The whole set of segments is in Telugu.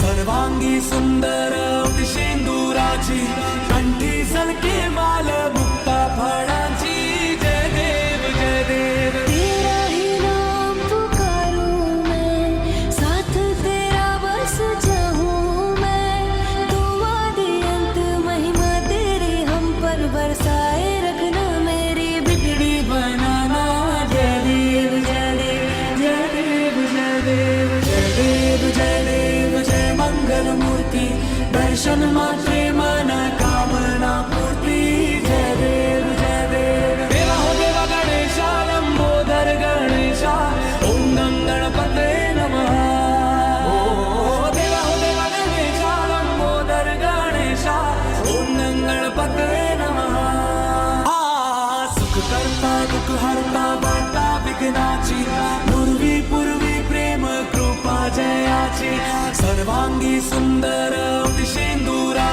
सर्वांगी सुंदर शेंदुराची कंठी सलके माल मुक्ता फळाची. दर्शन मात्रे मन कामना पूर्ती। जय देव जय देव। देवा हो देवा गणेशा लंबोदर गणेशा। ओम गं गणपते नमः। देवा हो देवा गणेशा लंबोदर गणेशा। ओम गं गणपते नमः। आ, सुख करता, दुःख हरता वार्ता विघ्नाची पूर्वी पूर्वी प्रेम, कृपा जयाची। सर्वांगी सुंदर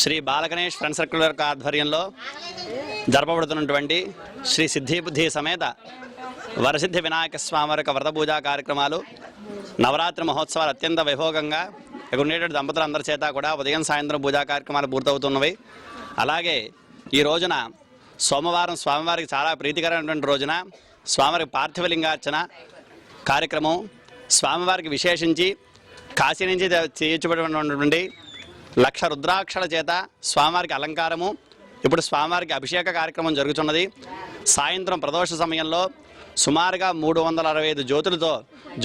శ్రీ బాలగణేష్ ఫ్రెండ్ సర్కిల్ యొక్క ఆధ్వర్యంలో జరపబడుతున్నటువంటి శ్రీ సిద్ధిబుద్ధి సమేత వరసిద్ధి వినాయక స్వామి వారి యొక్క వ్రత పూజా కార్యక్రమాలు నవరాత్రి మహోత్సవాలు అత్యంత వైభోగంగా ఇక్కడ ఉండేటువంటి దంపతులందరి చేత కూడా ఉదయం సాయంత్రం పూజా కార్యక్రమాలు పూర్తవుతున్నవి. అలాగే ఈ రోజున సోమవారం స్వామివారికి చాలా ప్రీతికరమైనటువంటి రోజున స్వామివారికి పార్థివలింగార్చన కార్యక్రమం స్వామివారికి విశేషించి కాశీ నుంచి చేయించబడినటువంటి లక్ష రుద్రాక్షల చేత స్వామివారికి అలంకారము. ఇప్పుడు స్వామివారికి అభిషేక కార్యక్రమం జరుగుతున్నది. సాయంత్రం ప్రదోష సమయంలో సుమారుగా మూడు వందల అరవై ఐదు జ్యోతులతో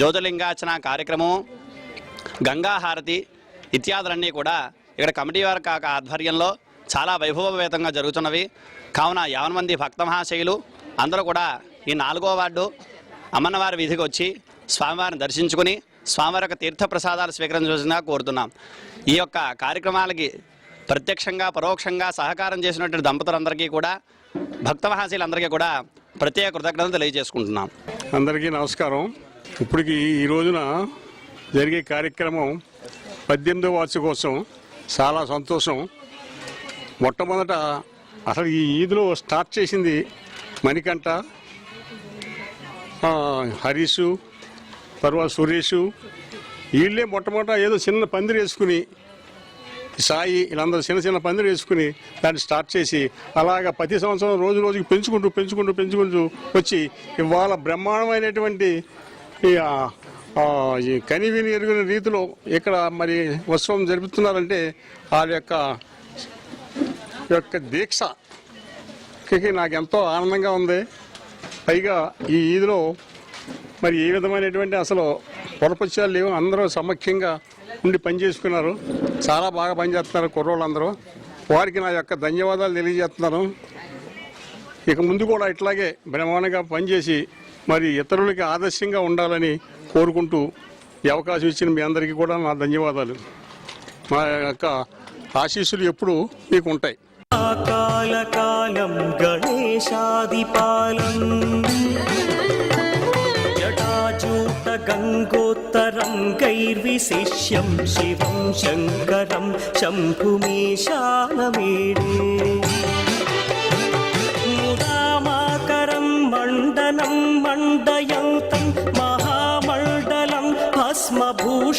జ్యోతిలింగార్చన కార్యక్రమం గంగాహారతి ఇత్యాదులన్నీ కూడా ఇక్కడ కమిటీ వారి కాక ఆధ్వర్యంలో చాలా వైభవపేతంగా జరుగుతున్నవి. కావున యావన్ మంది భక్త మహాశైలు అందరూ కూడా ఈ నాలుగో వార్డు అమ్మన్నవారి వీధికి వచ్చి స్వామివారిని దర్శించుకుని స్వామివారి యొక్క తీర్థ ప్రసాదాలు స్వీకరించవలసిందిగా కోరుతున్నాం. ఈ యొక్క కార్యక్రమాలకి ప్రత్యక్షంగా పరోక్షంగా సహకారం చేసినటువంటి దంపతులందరికీ కూడా భక్త మహాశీలందరికీ కూడా ప్రత్యేక కృతజ్ఞతలు తెలియజేసుకుంటున్నాం. అందరికీ నమస్కారం. ఇప్పటికి ఈ రోజున జరిగే కార్యక్రమం పద్దెనిమిదో వార్షికోత్సవం. చాలా సంతోషం. మొట్టమొదట అసలు ఈ ఈదులో స్టార్ట్ చేసింది మణికంఠ హరీషు తర్వాత సురేషు వీళ్ళే మొట్టమొదట ఏదో చిన్న పందిరి వేసుకుని సాయి వీళ్ళందరూ చిన్న చిన్న పందిరి వేసుకుని దాన్ని స్టార్ట్ చేసి అలాగ ప్రతి సంవత్సరం రోజు రోజుకి పెంచుకుంటూ పెంచుకుంటూ పెంచుకుంటూ వచ్చి ఇవాళ బ్రహ్మాండమైనటువంటి ఈ ఈ కనివిని ఎరుగుని రీతిలో ఇక్కడ మరి ఉత్సవం జరుపుతున్నారంటే వాళ్ళ యొక్క యొక్క దీక్షకి నాకు ఎంతో ఆనందంగా ఉంది. పైగా ఈ ఈదిలో మరి ఏ విధమైనటువంటి అసలు పొరపక్షాలు లేవు. అందరూ సమఖ్యంగా ఉండి పనిచేసుకున్నారు. చాలా బాగా పనిచేస్తున్నారు కుర్రోళ్ళందరూ. వారికి నా యొక్క ధన్యవాదాలు తెలియజేస్తున్నాను. ఇక ముందు కూడా ఇట్లాగే బ్రహ్మాండంగా పనిచేసి మరి ఇతరులకి ఆదర్శంగా ఉండాలని కోరుకుంటూ ఈ అవకాశం ఇచ్చిన మీ అందరికీ కూడా నా ధన్యవాదాలు. మా యొక్క ఆశీస్సులు ఎప్పుడు మీకు ఉంటాయి. గణేశాదిపాలం. జటాచూట గంగో जटाजूटगङ्गोत्तरं गैर्विशिष्यं शिवं शङ्करं शम्भुमीशानमेडे मुदामाकरं मण्डनं मण्डयन्तं महामण्डलं भस्मभूषाधरन्तम्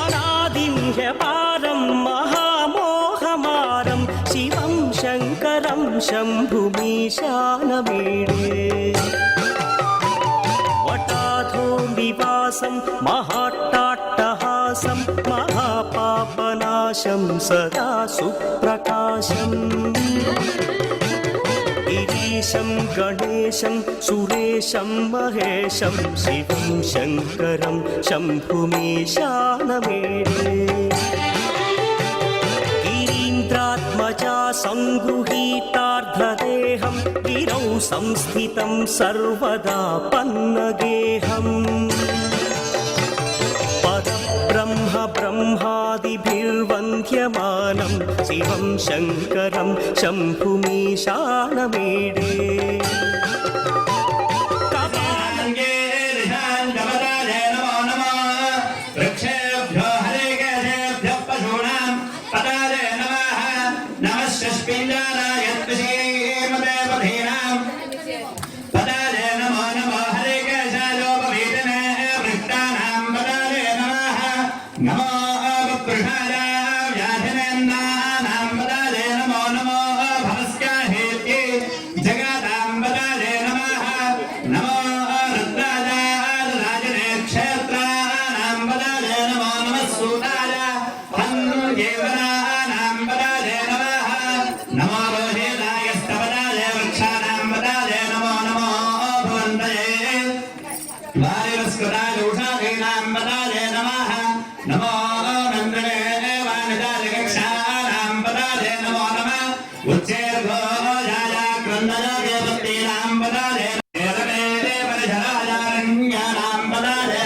अनादिं ह्यपारं महामोहमारं शिवं शङ्करं शम्भुमीशानमीडे వివాసం మహాట్టాట్టహాసం మహాపాపనాశం సదా సుప్రకాశం. గిరీశం గణేశం సురేశం మహేశం శివం శంకరం శంభుమీశానమేడే सङ्गृहीतार्धदेहं गिरौ संस्थितं सर्वदा पन्नगेहम् परब्रह्म ब्रह्मादिभिर्वन्ध्यमानं शिवं शङ्करं शम्भुमीशानमेडे వాయుస్కృతాయ ఉషాధీనాం పదాదే నమః నమో నందనే వానిదాయ కక్షానాం పదాదే నమో నమః ఉచ్చేర్ఘోజాయ క్రందనాయ దేవతీనాం పదాదే దేవతే పరిధరాయారణ్యానాం పదాదే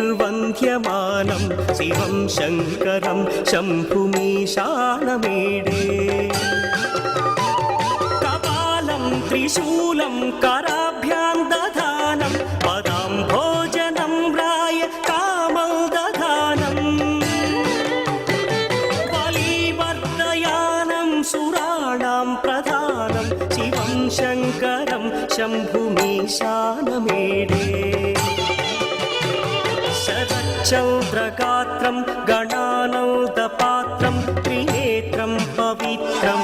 నమః భిర్వంధ్యమానం శివం శంకరం శంభుమీశానమీడే కపాలం త్రిశూలం కరాభ్యాం దధానం పదాం భోజనం రాయ కామం దధానం బలివర్ధయానం సురాణాం ప్రధానం శివం శంకరం శంభుమీశానమేడే శరచ్చౌద్రగాత్రం గణానౌదపాత్రం త్రినేత్రం పవిత్రం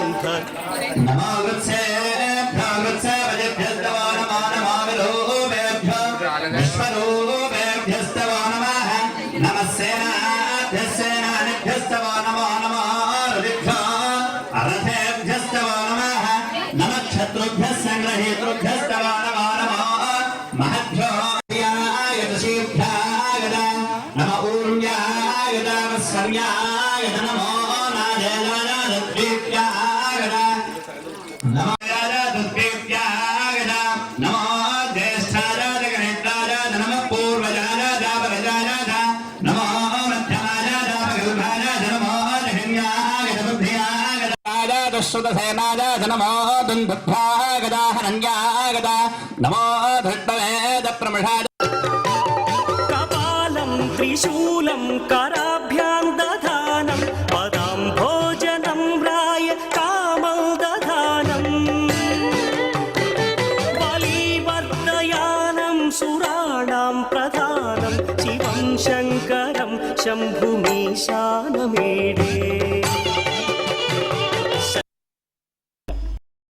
రాజాదుశ్రుతసేనాజాజ నమో దుందుభ్యాగద హరణ్యాగద నమో ధృగ్వేద ప్రమషాజ కపాలం త్రిశూలం కరాభ్యాం దధానం పదాం భోజనం రాయ కామం దధానం బలివర్ధయానం సురాణాం ప్రధానం శివం శంకరం శంభుమీశానమేడే